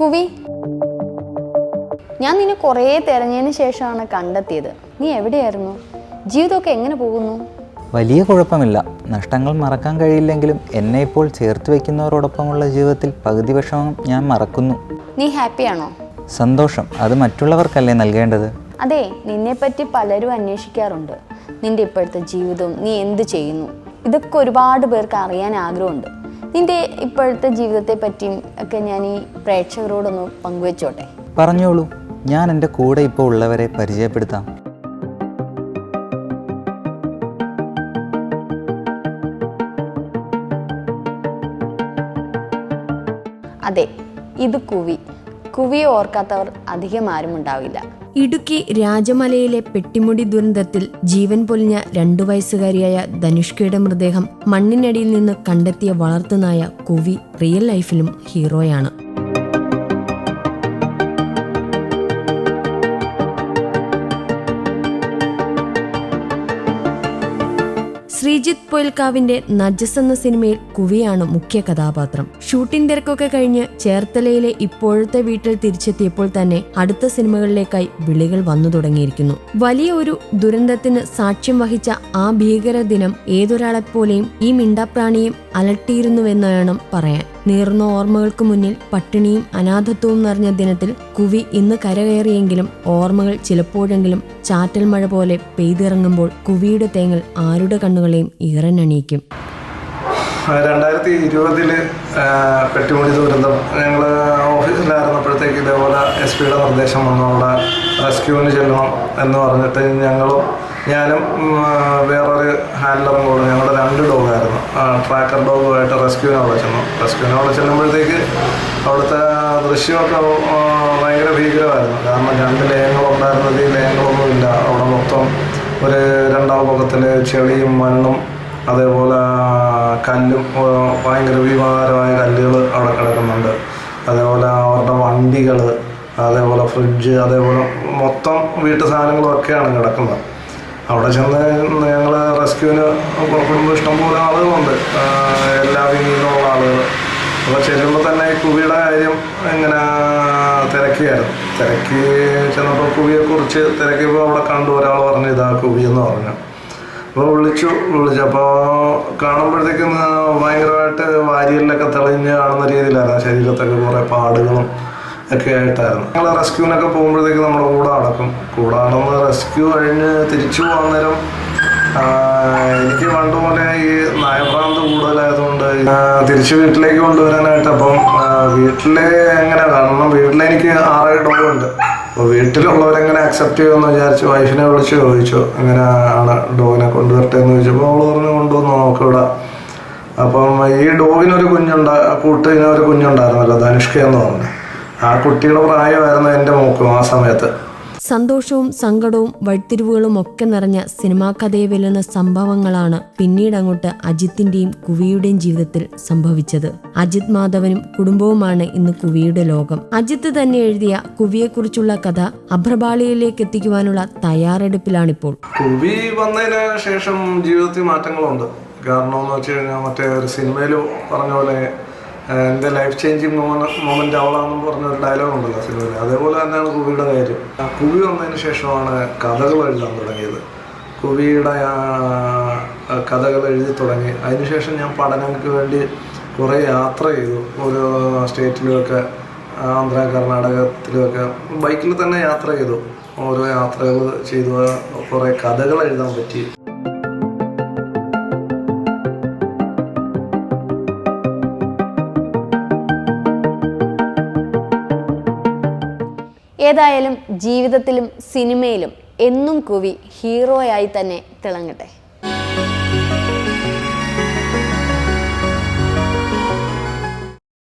കുവി. ഞാൻ നിന്നെ കുറേ തിരഞ്ഞതിന് ശേഷമാണ് കണ്ടെത്തിയത്. നീ എവിടെയായിരുന്നു? ജീവിതമൊക്കെ എങ്ങനെ പോകുന്നു? വലിയ കുഴപ്പമില്ല. നഷ്ടങ്ങൾ മറക്കാൻ കഴിയില്ലെങ്കിലും എന്നെ ഇപ്പോൾ ചേർത്ത് വയ്ക്കുന്നവരോടൊപ്പമുള്ള ജീവിതത്തിൽ പകുതി വിഷമം ഞാൻ മറക്കുന്നു. നീ ഹാപ്പിയാണോ? സന്തോഷം. അത് മറ്റുള്ളവർക്കല്ലേ നൽകേണ്ടത്? അതെ നിന്നെപ്പറ്റി പലരും അന്വേഷിക്കാറുണ്ട്. നിന്റെ ഇപ്പോഴത്തെ ജീവിതം നീ എന്ത് ചെയ്യുന്നു? ഇതൊക്കെ ഒരുപാട് പേർക്ക് അറിയാൻ ആഗ്രഹമുണ്ട്. നിന്റെ ഇപ്പോഴത്തെ ജീവിതത്തെ പറ്റിയും ഒക്കെ ഞാൻ ഈ പ്രേക്ഷകരോടൊന്ന് പങ്കുവെച്ചോട്ടെ? പറഞ്ഞോളൂ. ഞാൻ എന്റെ കൂടെ ഇപ്പോൾ ഉള്ളവരെ പരിചയപ്പെടുത്താം. അതെ ഇത് കുവി. കുവിയെ ഓർക്കാത്തവർ അധികം ആരും ഉണ്ടാവില്ല. ഇടുക്കി രാജമലയിലെ പെട്ടിമുടി ദുരന്തത്തിൽ ജീവൻ പൊലിഞ്ഞ രണ്ടു വയസ്സുകാരിയായ ധനുഷ്കയുടെ മൃതദേഹം മണ്ണിനടിയിൽ നിന്ന് കണ്ടെത്തിയ വളർത്തുനായ കുവി റിയൽ ലൈഫിലും ഹീറോയാണ്. ശ്രീജിത്ത് പൊയിൽക്കാവിന്റെ നജസ് എന്ന സിനിമയിൽ കുവിയാണ് മുഖ്യ കഥാപാത്രം. ഷൂട്ടിംഗ് തിരക്കൊക്കെ കഴിഞ്ഞ് ചേർത്തലയിലെ ഇപ്പോഴത്തെ വീട്ടിൽ തിരിച്ചെത്തിയപ്പോൾ തന്നെ അടുത്ത സിനിമകളിലേക്കായി വിളികൾ വന്നു തുടങ്ങിയിരിക്കുന്നു. വലിയ ഒരു ദുരന്തത്തിന് സാക്ഷ്യം വഹിച്ച ആ ഭീകര ദിനം ഏതൊരാളെപ്പോലെയും ഈ മിണ്ടാപ്രാണിയും അലട്ടിയിരുന്നുവെന്ന് വേണം പറയാൻ നീർന്ന ഓർമ്മകൾക്ക് മുന്നിൽ പട്ടിണിയും അനാഥത്വവും നിറഞ്ഞ ദിനത്തിൽ കുവി ഇന്ന് കരകയറിയെങ്കിലും ഓർമ്മകൾ ചിലപ്പോഴെങ്കിലും ചാറ്റൽ മഴ പോലെ പെയ്തിറങ്ങുമ്പോൾ കുവിയുടെ തേങ്ങൽ ആരുടെ കണ്ണുകളെയും ഈറനണിയിക്കും. രണ്ടായിരത്തി ഇരുപതിൽ പെട്ടിമുടി ദുരന്തം. ഞങ്ങൾ ഓഫീസിലായിരുന്നപ്പോഴത്തേക്ക് ഇതേപോലെ എസ് പിയുടെ നിർദ്ദേശം വന്നു. അവിടെ റെസ്ക്യൂവിന് ചെല്ലണം എന്ന് പറഞ്ഞിട്ട് ഞങ്ങളും ഞാനും വേറൊരു ഹാൻഡലറും കൂടെ ഞങ്ങളുടെ രണ്ട് ഡോഗായിരുന്നു. ട്രാക്കർ ഡോഗുമായിട്ട് റെസ്ക്യൂവിന് അവിടെ ചെന്നു. റെസ്ക്യൂവിന് അവിടെ ചെല്ലുമ്പോഴത്തേക്ക് അവിടുത്തെ ദൃശ്യമൊക്കെ ഭയങ്കര ഭീകരമായിരുന്നു. കാരണം രണ്ട് ലയങ്ങളുണ്ടായിരുന്നത് ഈ ലയങ്ങളൊന്നുമില്ല. അവിടെ മൊത്തം ഒരു രണ്ടാം മുഖത്തിൽ ചെളിയും മണ്ണും അതേപോലെ കല്ലും ഭയങ്കര വിമാനമായ കല്ലുകൾ അവിടെ കിടക്കുന്നുണ്ട്. അതേപോലെ അവരുടെ വണ്ടികൾ അതേപോലെ ഫ്രിഡ്ജ് അതേപോലെ മൊത്തം വീട്ടു സാധനങ്ങളൊക്കെയാണ് കിടക്കുന്നത്. അവിടെ ചെന്ന് ഞങ്ങൾ റെസ്ക്യൂവിന് പുറപ്പെടുമ്പോൾ ഇഷ്ടംപോലെ ആളുകളുണ്ട്. എല്ലാ വീട്ടിലുള്ള ആളുകൾ അപ്പോൾ ചെല്ലുമ്പോൾ തന്നെ കുവിയുടെ കാര്യം ഇങ്ങനെ തിരക്കിയായിരുന്നു. തിരക്കി ചെന്നപ്പോൾ കുവിയെക്കുറിച്ച് തിരക്കിയപ്പോൾ അവിടെ കണ്ടു ഒരാൾ പറഞ്ഞു ഇതാ കുവി എന്ന് പറഞ്ഞു. അപ്പോൾ വിളിച്ചു വിളിച്ചപ്പോൾ കാണുമ്പോഴത്തേക്കും ഭയങ്കരമായിട്ട് വാരിയലിലൊക്കെ തെളിഞ്ഞ് കാണുന്ന രീതിയിലായിരുന്നു. ശരീരത്തൊക്കെ കുറേ പാടുകളും ഒക്കെ ആയിട്ടായിരുന്നു. ഞങ്ങൾ റെസ്ക്യൂവിനൊക്കെ പോകുമ്പോഴത്തേക്ക് നമ്മുടെ കൂടെ അടക്കും കൂടെ നടന്ന് റെസ്ക്യൂ കഴിഞ്ഞ് തിരിച്ചു പോകാൻ നേരം എനിക്ക് പണ്ട് പോലെ ഈ നയഭ്രാന്ത് കൂടുതലായതുകൊണ്ട് തിരിച്ച് വീട്ടിലേക്ക് കൊണ്ടുവരാനായിട്ട് അപ്പം വീട്ടിൽ എങ്ങനെ കാരണം വീട്ടിലെനിക്ക് ആറേഴ് ഡോഗുണ്ട് അപ്പോൾ വീട്ടിലുള്ളവരെങ്ങനെ അക്സെപ്റ്റ് ചെയ്യുമെന്ന് വിചാരിച്ച് വൈഫിനെ വിളിച്ച് ചോദിച്ചു അങ്ങനെ ആണ് ഡോഗിനെ കൊണ്ടുവരട്ടെ എന്ന് ചോദിച്ചപ്പോൾ അവൾ പറഞ്ഞു കൊണ്ടുവന്നു നോക്കിവിടെ അപ്പം ഈ ഡോഗിനൊരു കുഞ്ഞുണ്ട കൂട്ടിനൊരു കുഞ്ഞുണ്ടായിരുന്നല്ലോ ധനുഷ്ക എന്ന് പറഞ്ഞു. ആ കുട്ടിയുടെ പ്രായമായിരുന്നു എന്റെ മോക്കും ആ സമയത്ത്. സന്തോഷവും സങ്കടവും വഴിത്തിരിവുകളും ഒക്കെ നിറഞ്ഞ സിനിമാ കഥയെ വെല്ലുന്ന സംഭവങ്ങളാണ് പിന്നീട് അങ്ങോട്ട് അജിത്തിന്റെയും കുവിയുടെയും ജീവിതത്തിൽ സംഭവിച്ചത്. അജിത് മാധവനും കുടുംബവുമാണ് ഇന്ന് കുവിയുടെ ലോകം. അജിത്ത് തന്നെ എഴുതിയ കുവിയെക്കുറിച്ചുള്ള കഥ അഭ്രപാളിയിലേക്ക് എത്തിക്കുവാനുള്ള തയ്യാറെടുപ്പിലാണിപ്പോൾ. കുവി വന്നതിന് ശേഷം ജീവിതത്തിൽ മാറ്റങ്ങളുണ്ട്. കാരണം എന്ന് വെച്ച് കഴിഞ്ഞാൽ മറ്റേ ഒരു സിനിമയിൽ പറഞ്ഞ പോലെ എന്റെ ലൈഫ് ചേഞ്ചിങ് മൊമെന്റ് അവളാണെന്ന് പറഞ്ഞ ഒരു ഡയലോഗ് ഉണ്ടല്ലോ സിനിമയിൽ. അതേപോലെ തന്നെയാണ് കുവിയുടെ കാര്യം. കുവി വന്നതിന് ശേഷമാണ് കഥകൾ എഴുതാൻ തുടങ്ങിയത്. കുവിയുടെ കഥകൾ എഴുതി തുടങ്ങി. അതിനുശേഷം ഞാൻ പഠനങ്ങൾക്ക് വേണ്ടി കുറേ യാത്ര ചെയ്തു. ഓരോ സ്റ്റേറ്റിലുമൊക്കെ ആന്ധ്ര കർണാടകത്തിലുമൊക്കെ ബൈക്കിൽ തന്നെ യാത്ര ചെയ്തു. ഓരോ യാത്രകൾ ചെയ്തു. കുറേ കഥകൾ എഴുതാൻ പറ്റി. ഏതായാലും ജീവിതത്തിലും സിനിമയിലും എന്നും കുവി ഹീറോയായി തന്നെ തിളങ്ങട്ടെ.